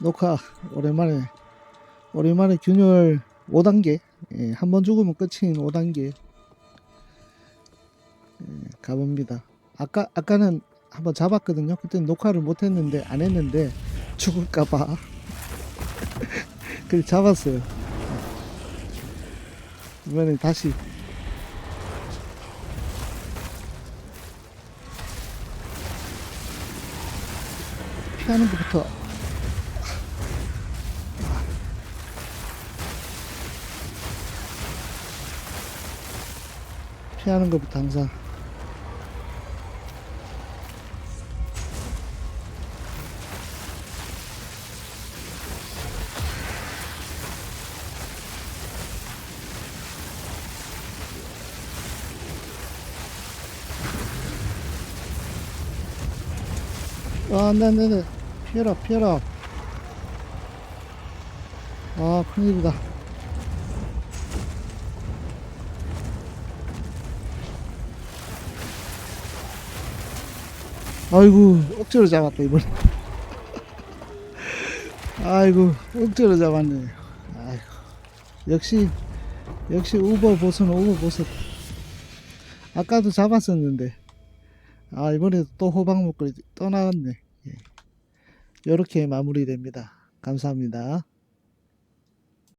녹화 오랜만에 오랜만에 균열 5단계 예, 한번 죽으면 끝인 5단계 예, 가봅니다. 아까 아까는 한번 잡았거든요. 그때 녹화를 못했는데 안 했는데 죽을까봐 그래 잡았어요. 이번에 다시 피하는 것부터 피하는 것부터 항상 아, 네네네. 피해라, 피해라. 아, 큰일이다. 아이고, 억지로 잡았다, 이번에. 아이고, 억지로 잡았네. 아이고. 역시, 역시 우버 보스는 우버 보스. 아까도 잡았었는데. 아, 이번에도 또 호박 먹거리 떠나갔네. 예. 이렇게 마무리됩니다. 감사합니다.